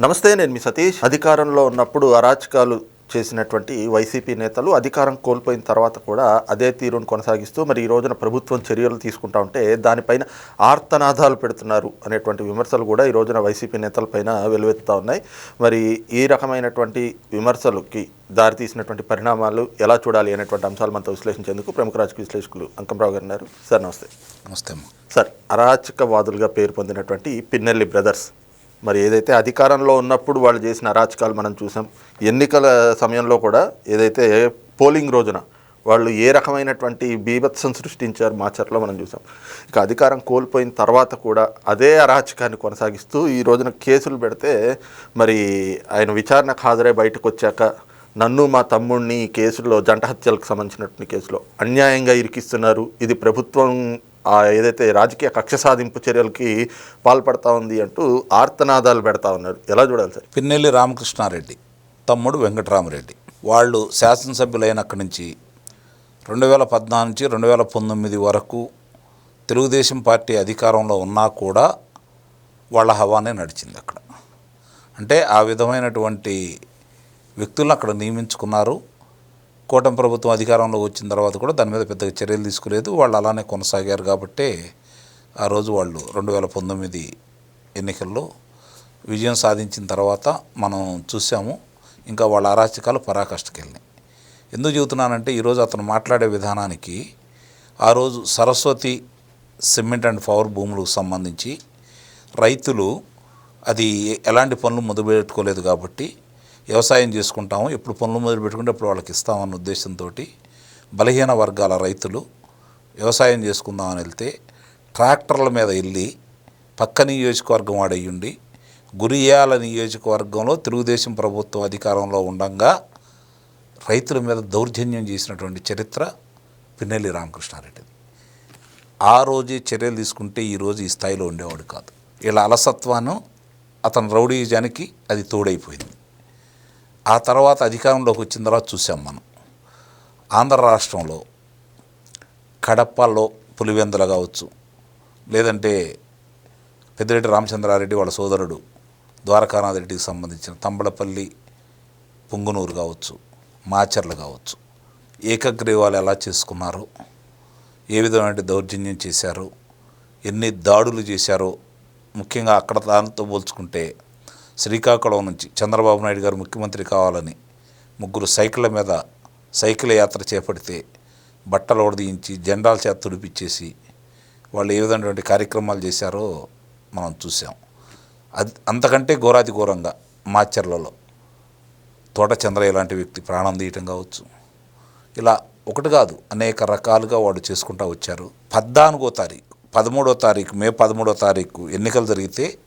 నమస్తే నేను మీ సతీష్. అధికారంలో ఉన్నప్పుడు అరాచకాలు చేసినటువంటి వైసీపీ నేతలు అధికారం కోల్పోయిన తర్వాత కూడా అదే తీరును కొనసాగిస్తూ మరి ఈ రోజున ప్రభుత్వం చర్యలు తీసుకుంటా ఉంటే దానిపైన ఆర్తనాదాలు పెడుతున్నారు అనేటువంటి విమర్శలు కూడా ఈ రోజున వైసీపీ నేతలపైన వెలువెత్తుతా ఉన్నాయి. మరి ఈ రకమైనటువంటి విమర్శలకి దారితీసినటువంటి పరిణామాలు ఎలా చూడాలి అనేటువంటి అంశాలు మనతో విశ్లేషించేందుకు ప్రముఖ రాజకీయ విశ్లేషకులు అంకంరావు గారు ఉన్నారు. సార్ నమస్తే. నమస్తే సార్ అరాచకవాదులుగా పేరు పొందినటువంటి పిన్నెల్లి బ్రదర్స్ మరి ఏదైతే అధికారంలో ఉన్నప్పుడు వాళ్ళు చేసిన అరాచకాలు మనం చూసాం ఎన్నికల సమయంలో కూడా ఏదైతే పోలింగ్ రోజున వాళ్ళు ఏ రకమైనటువంటి బీభత్సం సృష్టించారు మాచర్లో మనం చూసాం. ఇక అధికారం కోల్పోయిన తర్వాత కూడా అదే అరాచకాన్ని కొనసాగిస్తూ ఈ రోజున కేసులు పెడితే మరి ఆయన విచారణకు హాజరై బయటకు వచ్చాక నన్ను మా తమ్ముడిని ఈ కేసులో జంట హత్యలకు సంబంధించినటువంటి కేసులో అన్యాయంగా ఇరికిస్తున్నారు. ఇది ప్రభుత్వం ఏదైతే రాజకీయ కక్ష సాధింపు చర్యలకి పాల్పడతా ఉంది అంటూ ఆర్తనాదాలు పెడతా ఉన్నారు. ఎలా చూడాలి సార్? పిన్నెల్లి రామకృష్ణారెడ్డి తమ్ముడు వెంకటరామరెడ్డి వాళ్ళు శాసనసభ్యులైనక్కడి నుంచి రెండు వేల పద్నాలుగు నుంచి రెండు వేల పంతొమ్మిది వరకు తెలుగుదేశం పార్టీ అధికారంలో ఉన్నా కూడా వాళ్ళ హవానే నడిచింది అక్కడ. అంటే ఆ విధమైనటువంటి వ్యక్తులను అక్కడ నియమించుకున్నారు. కూటమి ప్రభుత్వం అధికారంలో వచ్చిన తర్వాత కూడా దాని మీద పెద్దగా చర్యలు తీసుకోలేదు. వాళ్ళు అలానే కొనసాగారు కాబట్టే ఆ రోజు వాళ్ళు రెండు వేల పంతొమ్మిది ఎన్నికల్లో విజయం సాధించిన తర్వాత మనం చూసాము. ఇంకా వాళ్ళ అరాచకాలు పరాకాష్ఠకెళ్ళినాయి. ఎందుకు చెబుతున్నానంటే ఈరోజు అతను మాట్లాడే విధానానికి ఆ రోజు సరస్వతి సిమెంట్ అండ్ పవర్ భూములకు సంబంధించి రైతులు అది ఎలాంటి పనులు మొదలుపెట్టుకోలేదు కాబట్టి వ్యవసాయం చేసుకుంటాము ఎప్పుడు పనులు మొదలు పెట్టుకుంటే అప్పుడు వాళ్ళకి ఇస్తామన్న ఉద్దేశంతో బలహీన వర్గాల రైతులు వ్యవసాయం చేసుకుందామని వెళ్తే ట్రాక్టర్ల మీద వెళ్ళి పక్క నియోజకవర్గం వాడయ్యుండి గురియాల నియోజకవర్గంలో తెలుగుదేశం ప్రభుత్వం అధికారంలో ఉండంగా రైతుల మీద దౌర్జన్యం చేసినటువంటి చరిత్ర పిన్నెల్లి రామకృష్ణారెడ్డిది. ఆ రోజే చర్యలు తీసుకుంటే ఈరోజు ఈ స్థాయిలో ఉండేవాడు కాదు. ఇలా అలసత్వాన్ని అతని రౌడీజానికి అది తోడైపోయింది. ఆ తర్వాత అధికారంలోకి వచ్చిన తర్వాత చూసాం మనం. ఆంధ్ర రాష్ట్రంలో కడపలో పులివెందుల కావచ్చు లేదంటే పెద్దిరెడ్డి రామచంద్రారెడ్డి వాళ్ళ సోదరుడు ద్వారకానాథ్ రెడ్డికి సంబంధించిన తంబళపల్లి పుంగునూరు కావచ్చు మాచర్లు కావచ్చు ఏకగ్రీవాలు ఎలా చేసుకున్నారు ఏ విధమైన దౌర్జన్యం చేశారు ఎన్ని దాడులు చేశారో ముఖ్యంగా అక్కడ దానితో పోల్చుకుంటే శ్రీకాకుళం నుంచి చంద్రబాబు నాయుడు గారు ముఖ్యమంత్రి కావాలని ముగ్గురు సైకిళ్ళ మీద సైకిల్ యాత్ర చేపడితే బట్టలు ఉడదీయించి జెండాల చేత తుడిపిచ్చేసి వాళ్ళు ఏ విధమైనటువంటి కార్యక్రమాలు చేశారో మనం చూసాం అది అంతకంటే ఘోరాతి ఘోరంగా మాచర్లలో తోట చంద్రయ్య లాంటి వ్యక్తి ప్రాణం తీయటం కావచ్చు. ఇలా ఒకటి కాదు అనేక రకాలుగా వాడు చేసుకుంటూ వచ్చారు. పద్నాలుగో తారీఖు పదమూడో తారీఖు మే పదమూడో తారీఖు ఎన్నికలు జరిగితే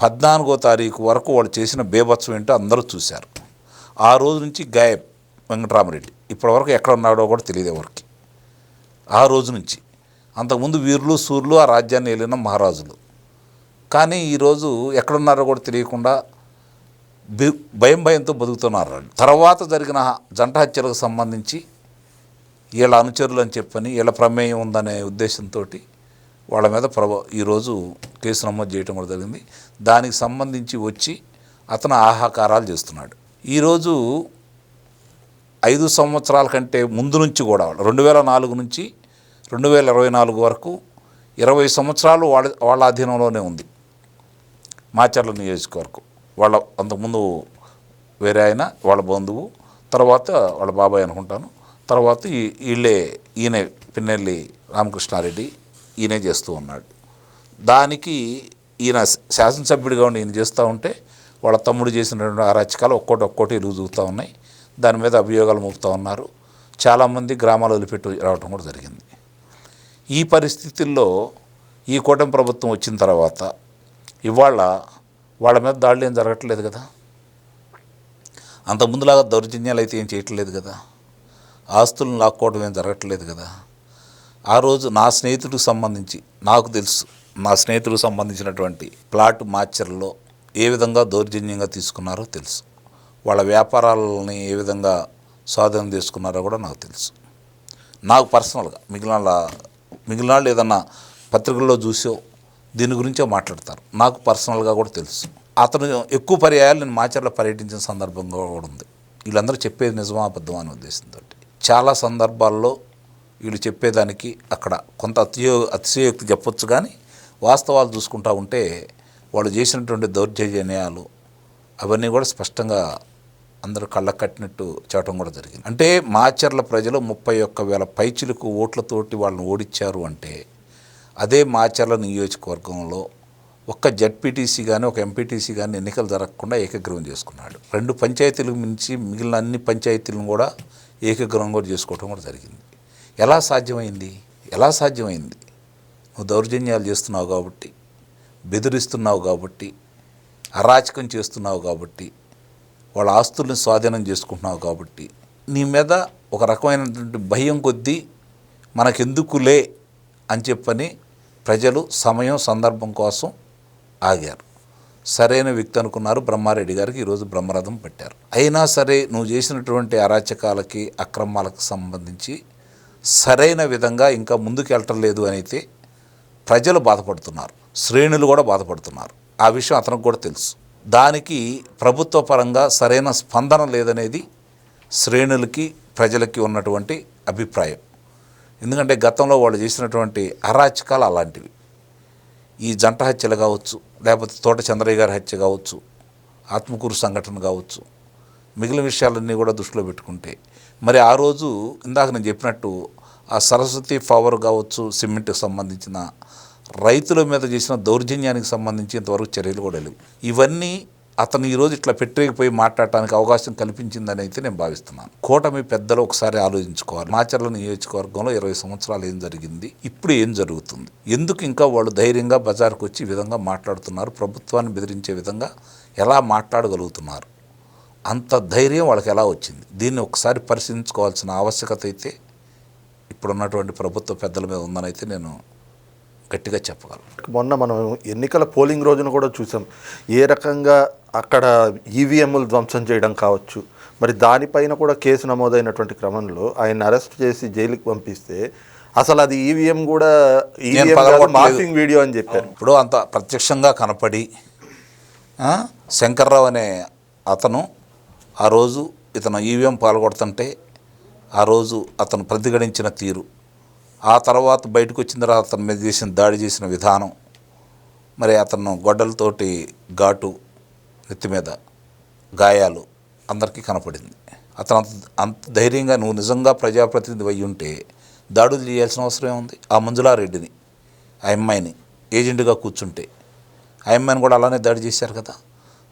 పద్నాలుగో తారీఖు వరకు వాడు చేసిన బేభత్సం ఏంటో అందరూ చూశారు. ఆ రోజు నుంచి గాయబ్ వెంకటరామరెడ్డి. ఇప్పటివరకు ఎక్కడ ఉన్నాడో కూడా తెలియదు ఎవరికి. ఆ రోజు నుంచి. అంతకుముందు వీరులు సూర్యులు ఆ రాజ్యాన్ని వెళ్ళిన మహారాజులు. కానీ ఈరోజు ఎక్కడున్నారో కూడా తెలియకుండా భయం భయంతో బతుకుతున్నారు వాళ్ళు. తర్వాత జరిగిన జంట హత్యలకు సంబంధించి వీళ్ళ అనుచరులు అని చెప్పని వీళ్ళ ప్రమేయం ఉందనే ఉద్దేశంతో వాళ్ళ మీద ప్రభ ఈరోజు కేసు నమోదు చేయటం కూడా జరిగింది. దానికి సంబంధించి వచ్చి అతను ఆహాకారాలు చేస్తున్నాడు. ఈరోజు ఐదు సంవత్సరాల కంటే ముందు నుంచి కూడా రెండు వేల నాలుగు నుంచి రెండు వేల ఇరవై నాలుగు వరకు ఇరవై సంవత్సరాలు వాళ్ళ వాళ్ళ అధీనంలోనే ఉంది. మాచర్ల నియోజకవర్గం. వాళ్ళ అంతకుముందు వేరే ఆయన వాళ్ళ బంధువు తర్వాత వాళ్ళ బాబాయ్ అనుకుంటాను. తర్వాత ఈ వీళ్ళే ఈయన పిన్నెల్లి రామకృష్ణారెడ్డి ఈయనే చేస్తూ ఉన్నాడు. దానికి ఈయన శాసనసభ్యుడిగా ఉండి ఈయన చేస్తూ ఉంటే వాళ్ళ తమ్ముడు చేసినటువంటి అరాచకాలు ఒక్కోటి ఒక్కోటి రుజుగుతూ ఉన్నాయి. దాని మీద అభియోగాలు మోపుతూ ఉన్నారు. చాలామంది గ్రామాలు వదిలిపెట్టి రావడం కూడా జరిగింది. ఈ పరిస్థితుల్లో ఈ కూటమి ప్రభుత్వం వచ్చిన తర్వాత ఇవాళ వాళ్ళ మీద దాడులు ఏం జరగట్లేదు కదా? అంత ముందులాగా దౌర్జన్యాలు అయితే ఏం చేయట్లేదు కదా? ఆస్తులను లాక్కోవడం ఏం జరగట్లేదు కదా? ఆ రోజు నా స్నేహితుడికి సంబంధించి నాకు తెలుసు నా స్నేహితుడికి సంబంధించినటువంటి ప్లాట్ మాచర్లో ఏ విధంగా దౌర్జన్యంగా తీసుకున్నారో తెలుసు. వాళ్ళ వ్యాపారాలని ఏ విధంగా స్వాధీనం చేసుకున్నారో కూడా నాకు తెలుసు. నాకు పర్సనల్గా మిగిలిన వాళ్ళ- మిగిలిన వాళ్ళు ఏదన్నా పత్రికల్లో చూసో దీని గురించే మాట్లాడతారు. నాకు పర్సనల్గా కూడా తెలుసు. అతను ఎక్కువ పర్యాయాలు నేను మాచర్లో పర్యటించిన సందర్భంగా కూడా ఉంది. వీళ్ళందరూ చెప్పేది నిజమా అబద్ధమా అనే ఉద్దేశంతో చాలా సందర్భాల్లో వీళ్ళు చెప్పేదానికి అక్కడ కొంత అతియో అతిశయోక్తి చెప్పొచ్చు కానీ వాస్తవాలు చూసుకుంటా ఉంటే వాళ్ళు చేసినటువంటి దౌర్జన్యాలు అవన్నీ కూడా స్పష్టంగా అందరూ కళ్ళకు కట్టినట్టు చేయటం కూడా జరిగింది. అంటే మాచర్ల ప్రజలు ముప్పై ఒక్క వేల పైచులకు ఓట్లతోటి వాళ్ళని ఓడించారు అంటే అదే మాచర్ల నియోజకవర్గంలో ఒక్క జడ్పీటీసీ కానీ ఒక ఎంపీటీసీ కానీ ఎన్నికలు జరగకుండా ఏకగ్రహం చేసుకున్నాడు. రెండు పంచాయతీలకు మించి మిగిలిన అన్ని పంచాయతీలను కూడా ఏకగ్రహం కూడా చేసుకోవడం కూడా జరిగింది. ఎలా సాధ్యమైంది? ఎలా సాధ్యమైంది? నువ్వు దౌర్జన్యాలు చేస్తున్నావు కాబట్టి బెదిరిస్తున్నావు కాబట్టి అరాచకం చేస్తున్నావు కాబట్టి వాళ్ళ ఆస్తుల్ని స్వాధీనం చేసుకుంటున్నావు కాబట్టి నీ మీద ఒక రకమైనటువంటి భయం కొద్దీ మనకెందుకులే అని చెప్పని ప్రజలు సమయం సందర్భం కోసం ఆగారు. సరైన వ్యక్తి అనుకున్నారు బ్రహ్మారెడ్డి గారికి ఈరోజు బ్రహ్మరథం పెట్టారు. అయినా సరే నువ్వు చేసినటువంటి అరాచకాలకి అక్రమాలకు సంబంధించి సరైన విధంగా ఇంకా ముందుకు వెళ్ళటం లేదు అని అయితే ప్రజలు బాధపడుతున్నారు. శ్రేణులు కూడా బాధపడుతున్నారు. ఆ విషయం అతనికి కూడా తెలుసు. దానికి ప్రభుత్వ పరంగా సరైన స్పందన లేదనేది శ్రేణులకి ప్రజలకి ఉన్నటువంటి అభిప్రాయం. ఎందుకంటే గతంలో వాళ్ళు చేసినటువంటి అరాచకాలు అలాంటివి. ఈ జంట హత్యలు కావచ్చు లేకపోతే తోట చంద్రయ్య గారి హత్య కావచ్చు ఆత్మకూరు సంఘటన కావచ్చు మిగిలిన విషయాలన్నీ కూడా దృష్టిలో పెట్టుకుంటే మరి ఆ రోజు ఇందాక నేను చెప్పినట్టు ఆ సరస్వతి పవర్ కావచ్చు సిమెంట్కి సంబంధించిన రైతుల మీద చేసిన దౌర్జన్యానికి సంబంధించి ఇంతవరకు చర్యలు కూడా లేవు. ఇవన్నీ అతను ఈరోజు ఇట్లా పెట్టేకపోయి మాట్లాడటానికి అవకాశం కల్పించిందని అయితే నేను భావిస్తున్నాను. కూటమి పెద్దలు ఒకసారి ఆలోచించుకోవాలి. మాచర్ల నియోజకవర్గంలో ఇరవై సంవత్సరాలు ఏం జరిగింది ఇప్పుడు ఏం జరుగుతుంది? ఎందుకు ఇంకా వాళ్ళు ధైర్యంగా బజార్కు వచ్చి ఈ విధంగా మాట్లాడుతున్నారు? ప్రభుత్వాన్ని బెదిరించే విధంగా ఎలా మాట్లాడగలుగుతున్నారు? అంత ధైర్యం వాళ్ళకి ఎలా వచ్చింది? దీన్ని ఒకసారి పరిశీలించుకోవాల్సిన ఆవశ్యకత అయితే ఇప్పుడున్నటువంటి ప్రభుత్వ పెద్దల మీద ఉందని అయితే నేను గట్టిగా చెప్పగలను. మొన్న మనం ఎన్నికల పోలింగ్ రోజున కూడా చూసాం. ఏ రకంగా అక్కడ ఈవీఎంలు ధ్వంసం చేయడం కావచ్చు మరి దానిపైన కూడా కేసు నమోదైనటువంటి క్రమంలో ఆయన అరెస్ట్ చేసి జైలుకి పంపిస్తే అసలు అది ఈవీఎం కూడా. మార్ఫింగ్ వీడియో అని చెప్పారు. ఇప్పుడు అంత ప్రత్యక్షంగా కనపడి శంకర్రావు అనే అతను ఆ రోజు ఇతను ఈవీఎం పాల్గొడుతుంటే ఆ రోజు అతను ప్రతిఘటించిన తీరు. ఆ తర్వాత బయటకు వచ్చిన తర్వాత అతని మీద చేసిన దాడి చేసిన విధానం మరి అతను గొడ్డలతోటి ఘాటు నెత్తి మీద గాయాలు అందరికీ కనపడింది. అతను అంత అంత ధైర్యంగా నువ్వు నిజంగా ప్రజాప్రతినిధి అయి ఉంటే దాడులు చేయాల్సిన అవసరం ఏముంది ఆ మంజులారెడ్డిని ఆ అమ్మాయిని ఏజెంట్గా కూర్చుంటే ఆ అమ్మాయిని కూడా అలానే దాడి చేశారు కదా.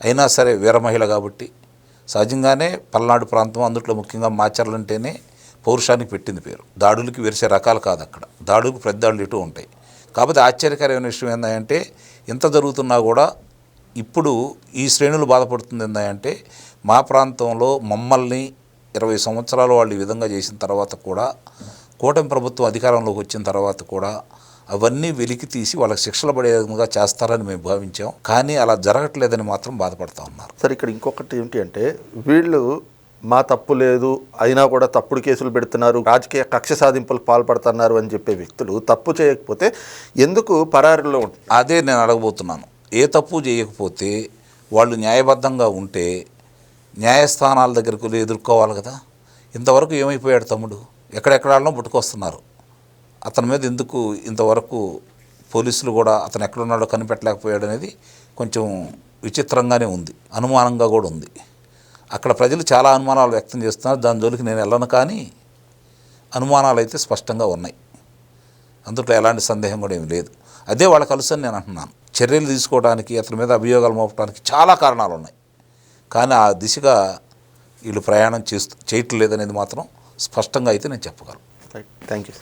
అయినా సరే వీర మహిళ కాబట్టి సహజంగానే పల్నాడు ప్రాంతం అందుట్లో ముఖ్యంగా మాచర్లంటేనే పౌరుషానికి పెట్టింది పేరు. దాడులకి విరిసే రకాలు కాదు అక్కడ. దాడులకు ప్రతి దాడులు ఇటు ఉంటాయి. కాకపోతే ఆశ్చర్యకరమైన విషయం ఏంటంటే ఇంత జరుగుతున్నా కూడా ఇప్పుడు ఈ శ్రేణులు బాధపడుతుంది ఏంటంటే మా ప్రాంతంలో మమ్మల్ని ఇరవై సంవత్సరాలు వాళ్ళు ఈ విధంగా చేసిన తర్వాత కూడా కూటమి ప్రభుత్వం అధికారంలోకి వచ్చిన తర్వాత కూడా అవన్నీ వెలికి తీసి వాళ్ళకి శిక్షలు పడే విధంగా చేస్తారని మేము భావించాం. కానీ అలా జరగట్లేదని మాత్రం బాధపడతా ఉన్నారు. సరే ఇక్కడ ఇంకొకటి ఏంటి అంటే వీళ్ళు మా తప్పు లేదు అయినా కూడా తప్పుడు కేసులు పెడుతున్నారు రాజకీయ కక్ష సాధింపులకు పాల్పడుతున్నారు అని చెప్పే వ్యక్తులు తప్పు చేయకపోతే ఎందుకు పరారిలో ఉంటుంది అదే నేను అడగబోతున్నాను. ఏ తప్పు చేయకపోతే వాళ్ళు న్యాయబద్ధంగా ఉంటే న్యాయస్థానాల దగ్గరకు ఎదుర్కోవాలి కదా. ఇంతవరకు ఏమైపోయాడు తమ్ముడు? ఎక్కడెక్కడాలనో పుట్టుకొస్తున్నారు. అతని మీద ఎందుకు ఇంతవరకు పోలీసులు కూడా అతను ఎక్కడున్నాడో కనిపెట్టలేకపోయాడు అనేది కొంచెం విచిత్రంగానే ఉంది. అనుమానంగా కూడా ఉంది. అక్కడ ప్రజలు చాలా అనుమానాలు వ్యక్తం చేస్తున్నారు. దాని జోలికి నేను వెళ్ళను కానీ అనుమానాలు అయితే స్పష్టంగా ఉన్నాయి. అందులో ఎలాంటి సందేహం కూడా ఏమి లేదు. అదే వాళ్ళ కలుసని నేను అంటున్నాను. చర్యలు తీసుకోవడానికి అతని మీద అభియోగాలు మోపడానికి చాలా కారణాలు ఉన్నాయి. కానీ ఆ దిశగా వీళ్ళు ప్రయాణం చేస్తూ చేయట్లేదనేది మాత్రం స్పష్టంగా అయితే నేను చెప్పగలను. Thank you